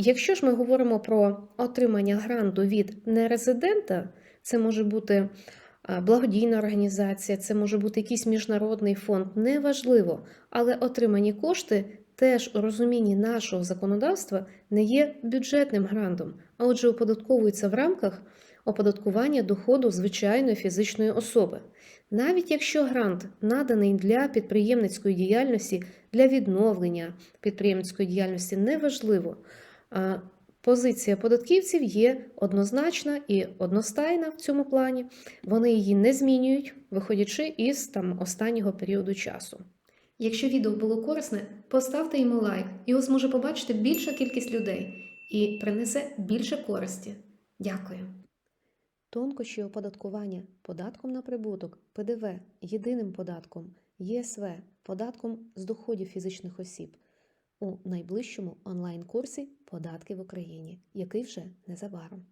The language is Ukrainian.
Якщо ж ми говоримо про отримання гранту від нерезидента, це може бути благодійна організація, це може бути якийсь міжнародний фонд, неважливо, але отримані кошти теж у розумінні нашого законодавства не є бюджетним грантом, а отже, оподатковуються в рамках оподаткування доходу звичайної фізичної особи. Навіть якщо грант наданий для підприємницької діяльності, для відновлення підприємницької діяльності, неважливо. А Позиція податківців є однозначна і одностайна в цьому плані. Вони її не змінюють, виходячи із там останнього періоду часу. Якщо відео було корисне, поставте йому лайк, його зможе побачити більша кількість людей і принесе більше користі. Дякую. Тонкощі оподаткування податком на прибуток, ПДВ, єдиним податком, ЄСВ, податком з доходів фізичних осіб у найближчому онлайн-курсі Податки в Україні, який вже незабаром.